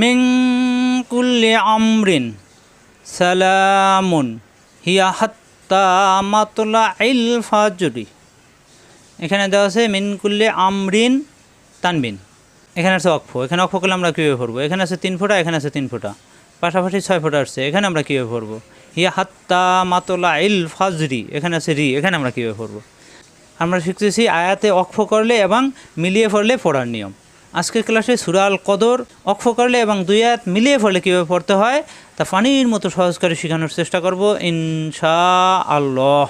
Ming কুল্লি আমরিন সালামুন হিয়া হাত্তা মাতলা ইল ফাজরি। এখানে দেওয়া আছে মিন কুল্লি আমরিন তানবিন। এখানে আছে অক্ষ এখানে অক্ষ করলে আমরা কীভাবে পড়ব? এখানে আছে তিন ফোঁটা, এখানে আছে তিন ফোঁটা। পাশাপাশি ছয় ফোঁটা আসছে। এখানে আমরা কীভাবে পড়ব? হিয়া হাত্তা মাতলা ইল ফাজরি। এখানে আছে রি। এখানে আমরা কীভাবে পড়ব? আমরা শিখতেছি আয়াতে অক্ষ করলে এবং মিলিয়ে পড়লে পড়ার নিয়ম। আজকের ক্লাসে সুরাল কদর অক্ষ করলে এবং দুই আয়াত মিলিয়ে পড়লে কীভাবে পড়তে হয় তা ফানির মতো সহজ করে শেখানোর চেষ্টা করব ইনশা আল্লাহ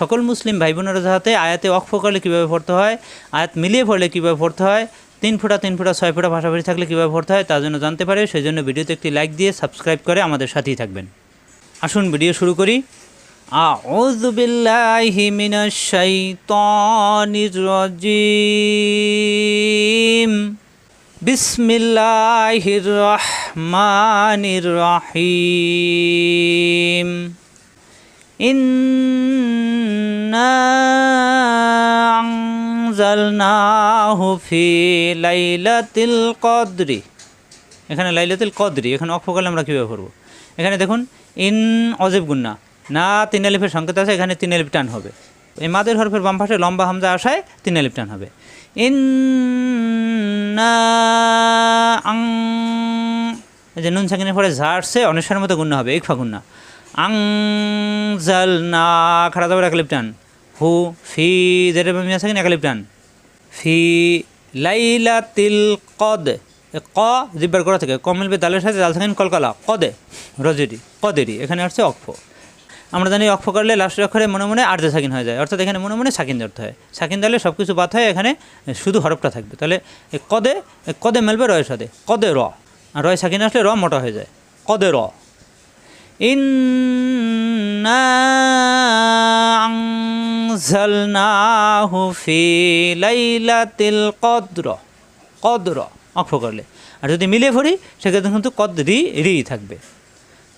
সকল মুসলিম ভাই বোনেরা যাহাতে আয়াতে অক্ষ করলে কীভাবে পড়তে হয় আয়াত মিলিয়ে পড়লে কীভাবে পড়তে হয় তিন ফুটা তিন ফুটা ছয় ফুটা পাশাপাশি থাকলে কীভাবে পড়তে হয় তার জন্য জানতে পারে সেই জন্য ভিডিওতে একটি লাইক দিয়ে সাবস্ক্রাইব করে আমাদের সাথেই থাকবেন আসুন ভিডিও শুরু করি أعوذ بالله من الشيطان الرجيم بسم الله الرحمن الرحيم إنا أنزلناه في ليلة القدر এখানে লাইলাতুল কদরি এখানে অক্ষ করলে আমরা কীভাবে করবো এখানে দেখুন ইন অজেব গুন্না না তিন আলিফের সংকেত আছে এখানে তিন আলিফ টান হবে এই মাদের হরফের বাম পাশে লম্বা হামজা আসায় তিন আলিফ টান হবে ইন না আং এই যে নুন সাকিনের পরে ঝা আসছে অনেশ্বরের মতো গুণ্য হবে। ইকফা গুন্না আং জাল না খাড়া দাবার একলিপ টান হু, ফি জেরে মিয়া সাকিন একলিপ টান ফি লাইলা তিল কদ ক, জিব্বার করা থেকে। ক মিলবে দালের সাথে দাল থাকেন কলকালা। কদে, রজেরি। কদেরি। এখানে আসছে অক্ষ আমরা জানি অক্ষ করলে লাস্টের অক্ষরে মনে মনে আর্ধ সাকিন হয়ে যায়। অর্থাৎ এখানে মনে মনে সাকিন ধরতে হয়। সাকিন দিলে সব কিছু বাদ হয় এখানে শুধু হরফটা থাকবে। তাহলে কদে কদে মেলবে রয়ের সাথে। কদে র। আর রয় সাকিন আসলে র মোটা হয়ে যায়। কদে র ইন্না আনজালনাহু ফি লাইলাতিল কদর। কদর, অক্ষ করলে। আর যদি মিলিয়ে পড়ি, সেক্ষেত্রে কিন্তু কদ রি রি থাকবে।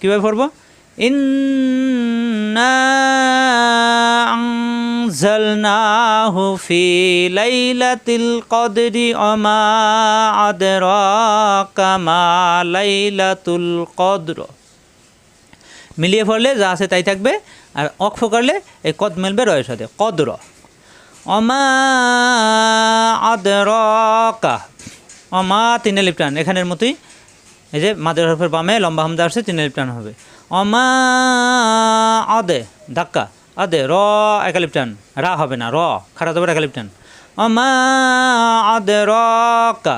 কীভাবে পড়ব? ইন্না আনজালনাহু ফি লাইলাতিল কদরি অমা আদরাকা মা লাইলাতুল কদর মিলিয়ে পড়লে যা আছে তাই থাকবে, আর অক্ষ করলে এই কদ মেলবে রয়ের সাথে, কদর। অমা আদরকা অমা তিনে লিপটান, এখানের মতোই। এই যে মাদের হরফের বামে লম্বা হামদা আসছে, তিনে লিপটান হবে। অমা অদে ধাক্কা। অদে র একালিপটান রা হবে না, র খারাপ হবে একালিপটান অমা র রকা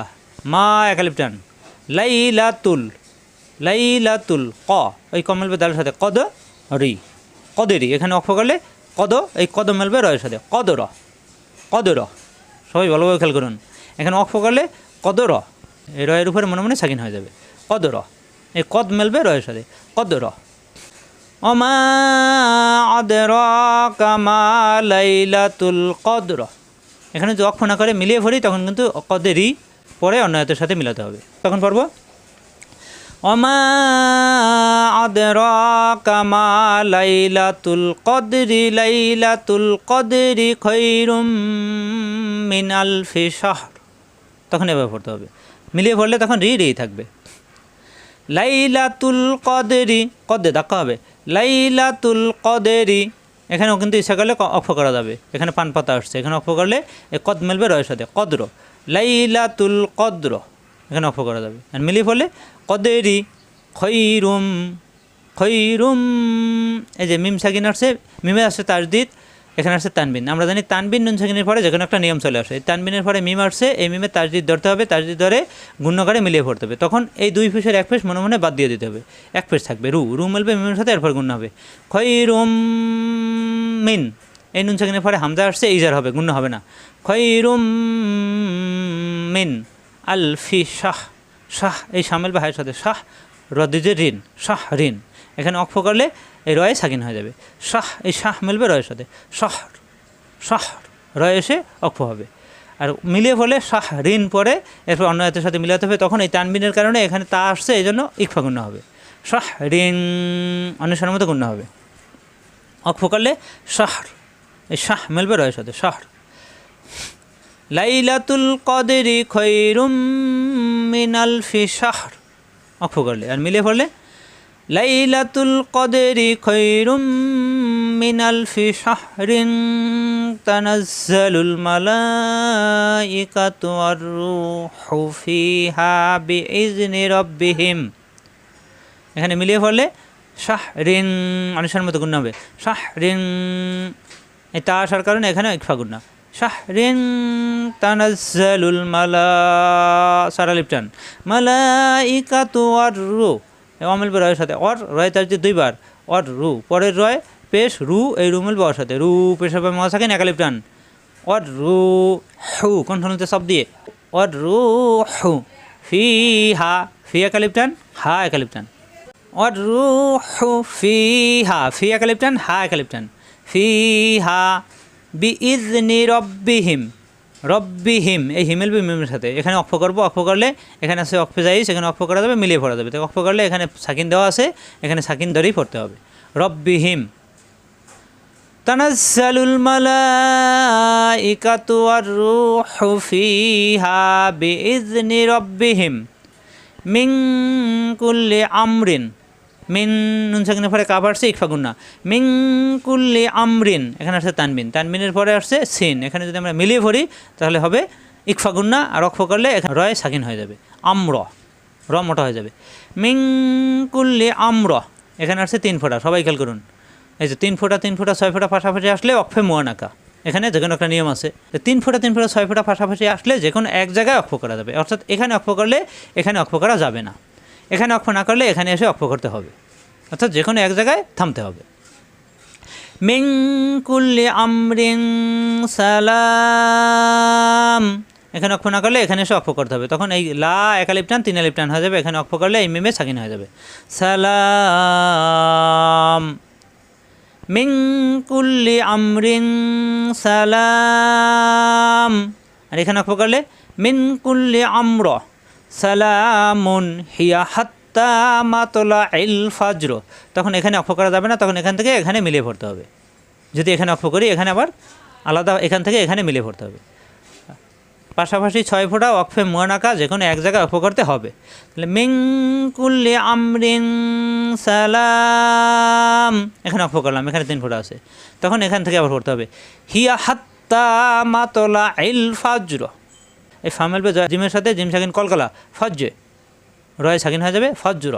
মা একালিপটান লাইলাতুল লাইলাতুল ক ওই ক মেলবে দালের সাথে। কদ, রি, কদেরি, এখানে অক্ষ করলে কদ, এই কদ মেলবে রয়ের সাথে। কদ, র কদ, র, সবাই ভালোভাবে খেয়াল করুন। এখানে অক্ষ করলে কদ, র, এই রয়ের উপরে মনে মনে সাকিন হয়ে যাবে। কদ, র, এই কদ মেলবে রয়ের সাথে। কদ, র অমা আদর কামা লাইলাতুল কদর। এখানে যদি অক্ষ না করে মিলিয়ে ভরি, তখন কিন্তু কদেরই পরে অন্য হাতের সাথে মিলাতে হবে। তখন পড়ব অমা আদর কামা লাইলাতুল কদরি লাইলাতুল কদরি খৈরুম মিন আলফি তখন এভাবে পড়তে হবে। মিলিয়ে পড়লে তখন রি রি থাকবে। লাইলাতুল কদেরি কদে ধাক্কা হবে। লাইলাতুল কদেরি। এখানেও কিন্তু ইচ্ছা করলে অক্ষ করা যাবে। এখানে পান পাতা আসছে। এখানে অক্ষ করলে কদ মেলবে রয়ের সাথে। কদ্র। লাইলাতুল কদ্র। এখানে অক্ষ করা যাবে। আর মিলিয়ে ফলে কদেরি। খৈরুম। খৈরুম। এই যে মিম সাকিন আসছে, মিমে আসছে তাজদিদ। এখানে আসছে তানবিন। আমরা জানি তানবিন নুন সাকিনের পরে যেখানে একটা নিয়ম চলে আসে। তানবিনের পরে মিম আসছে, এই মিমে তাজদিদ ধরতে হবে, তাজদিদ ধরে গুণ্যকারে মিলিয়ে পড়তে হবে। তখন এই দুই ফেসের এক ফেস মনে মনে বাদ দিয়ে দিতে হবে। এক ফেস থাকবে, রু রু মেলবে মিমের সাথে, এরপর গুণ্য হবে। খৈরুম মিন। এই নুন সাকিনের পরে হামজা আসছে, ইজার হবে গুণ্য হবে না। খৈরুম মিন। আলফি শাহ শাহ, এই সামেল বা হায়ের সাথে শাহ রদিজে ঋণ, শাহ ঋণ। এখানে অক্ষ করলে এই রয়ে সাকিন হয়ে যাবে। শাহ, এই শাহ মিলবে রয়ের সাথে। শাহ শাহ রয়ে এসে অক্ষ হবে। আর মিলিয়ে ফলে শাহ ঋণ পরে এরপর অন্য হাতের সাথে মিলাতে হবে, তখন এই তানবিনের কারণে এখানে তা আসছে, এই জন্য ইকফা গুণ্য হবে। শাহ ঋণ অনুসারের মতো গুণ্য হবে। অক্ষ করলে শাহর এই শাহ মিলবে রয়ের সাথে শাহর লাইলাতুল কদরি খৈরুম মিনাল ফি শাহর অক্ষ করলে, আর মিলিয়ে পড়লে লাইলাতুল কদেরি খৈরুম মিনাল ফি শাহরিন তানাজ্জালুল মালাইকাতু আর রূহু ফিহা বিইজনি রাব্বিহিম। এখানে মিলিয়ে পড়লে শাহ রিন অনুসার মতো গুণ হবে। শাহ রিন এই তা আসার কারণে এখানে ইকফা গুণ না। শাহ রিন তানাজ্জালুল মালা, সারা লিপটান। মালাইকাতু আর রু অমিল রয়ের সাথে। অর রয় তার দুইবার। অর রু। পরের রয়, পেশ, রু, এই রু মিলবে অর সাথে। রু পেশাবে মা থাকেন একালিপ অর রু, হু কণ্ঠনতে সব দিয়ে? অর রু, হু, ফি, হা, ফি একালিপ টান হা একালিপ টান অর রু, হু, ফি, হা, ফি একালিপ টান হা একালিপ ফি, হা বি ইজ নি রব্বিহিম এই হিমেল বিমের সাথে। এখানে অক্ষ করব, অক্ষ করলে এখানে আছে অক্ষ যাই সেখানে অক্ষ করা যাবে, মিলিয়ে পড়া যাবে। তো অক্ষ করলে এখানে সাকিন দেওয়া আছে, এখানে সাকিন ধরেই পড়তে হবে। রব্বিহিম তানাজ্জালুল মালাইকাতু আর রূহু ফিহা বিইজনি রব্বিহিম মিং কুল্লি আমরিন। মিন নুন সাকিনের পরে কাপ আসছে, ইকফা গুন্না মিং কুল্লি আমরিন, এখানে আসছে তানবিন। তানবিনের পরে আসছে সিন। এখানে যদি আমরা মিলিয়ে পড়ি, তাহলে হবে ইকফা গুন্না আর অক্ষ করলে এখানে রয় সাকিন হয়ে যাবে। আম্র, র মোটা হয়ে যাবে। মিং কুল্লি আম্র, এখানে আসছে তিন ফোঁটা, সবাই খেয়াল করুন। এই যে তিন ফোঁটা তিন ফোঁটা, ছয় ফোঁটা পাশাপাশি আসলে অক্ষে মোয়ানাকা এখানে যে কোনো একটা নিয়ম আছে। তিন ফোঁটা তিন ফোঁটা, ছয় ফোঁটা পাশাপাশি আসলে যে কোনো এক জায়গায় অক্ষ করা যাবে। অর্থাৎ এখানে অক্ষ করলে এখানে অক্ষ করা যাবে না। এখানে অক্ষ না করলে এখানে এসে অক্ষ করতে হবে। অর্থাৎ যে কোনো এক জায়গায় থামতে হবে। মিং কুল্লি আমরিং সালাম। এখানে অক্ষ না করলে এখানে এসে অক্ষ করতে হবে। তখন এই লা একালিপটান, তিন আলিপটান হয়ে যাবে। এখানে অক্ষ করলে এই মিমে সাকিন হয়ে যাবে। সালাম। মিং কুল্লি আমরিং সালাম। আর এখানে অক্ষ করলে মিন কুল্লি আমর। সালামুন হিয়া হাত্তা মাতলা ইল ফাজর। তখন এখানে অক্ষ করা যাবে না, তখন এখান থেকে এখানে মিলিয়ে পড়তে হবে। যদি এখানে অক্ষ করি, এখানে আবার আলাদা এখান থেকে এখানে মিলিয়ে পড়তে হবে। পাশাপাশি ছয় ফোঁটা অক্ষে মোয়ানাকা যে কোনো এক জায়গায় অক্ষ করতে হবে। তাহলে মিং কুল্লি আমরিন সালাম। এখানে অক্ষ করলাম, এখানে তিন ফোঁটা আছে। তখন এখান থেকে আবার পড়তে হবে। হিয়া হাত্তা মাতলা ইল ফাজর। এই ফামেল বে জিমের সাথে জিম সাকিন কলকলা। ফজ্জে। রয় সাকিন হয়ে যাবে ফজ্র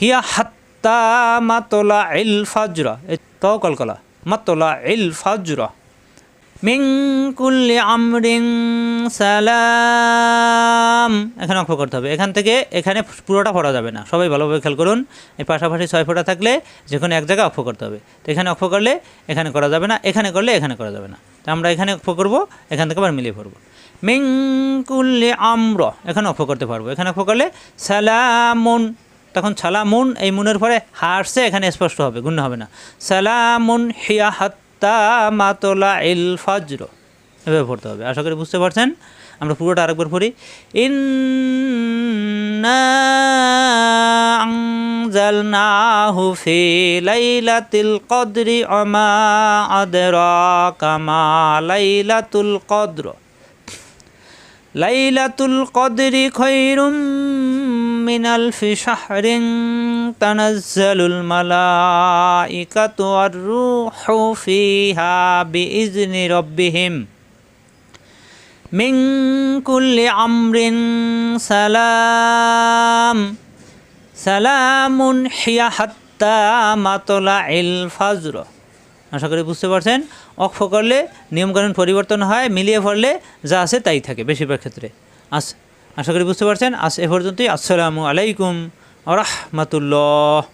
হিয়া হাত্তা মাতলা ইল ফজ্র এই ত কলকলা। মাতলা ইল ফজ্র মিং আমরিং সালাম। এখানে অক্ষ করতে হবে। এখান থেকে এখানে পুরোটা পড়া যাবে না। সবাই ভালোভাবে খেয়াল করুন। এই পাশাপাশি ছয় ফোঁটা থাকলে যে কোনো এক জায়গায় অক্ষ করতে হবে। তো এখানে অক্ষ করলে এখানে করা যাবে না, এখানে করলে এখানে করা যাবে না। তো আমরা এখানে অক্ষ করব, এখান থেকে আবার মিলিয়ে পড়ব। মিং কুল্লি আম্র। এখানে অক্ষ করতে পারব। এখানে অক্ষ করলে সালামুন। তখন সালামুন, এই মুনের পরে হারসে এখানে স্পষ্ট হবে গুণ হবে না। সালামুন হিয়া হাত্তা মাতলা ইল ফাজর। এভাবে পড়তে হবে। আশা করি বুঝতে পারছেন? আমরা পুরোটা আরেকবার পড়ি। ইন্না আনজালনাহু ফি লাইলাতিল কদরি, ওমা আদরাকা মা লাইলাতুল কদর। লাইলাতুল কদরি খৈরুম মিনাল ফি শাহরিন তানাজ্জালুল মালাইকাতু আর রূহু ফিহা বিইজনি রাব্বিহিম মিন কুল্লি আমরিন সালাম। সালামুন হিয়া হাত্তা মাতলা ইল ফাজর। আশা করি বুঝতে পারছেন। অক্ষ করলে নিয়মকানুন পরিবর্তন হয়, মিলিয়ে পড়লে যা আছে তাই থাকে বেশিরভাগ ক্ষেত্রে। আস আশা করি বুঝতে পারছেন। আস এ পর্যন্তই। আসসালামু আলাইকুম আ রহমতুল্লাহ।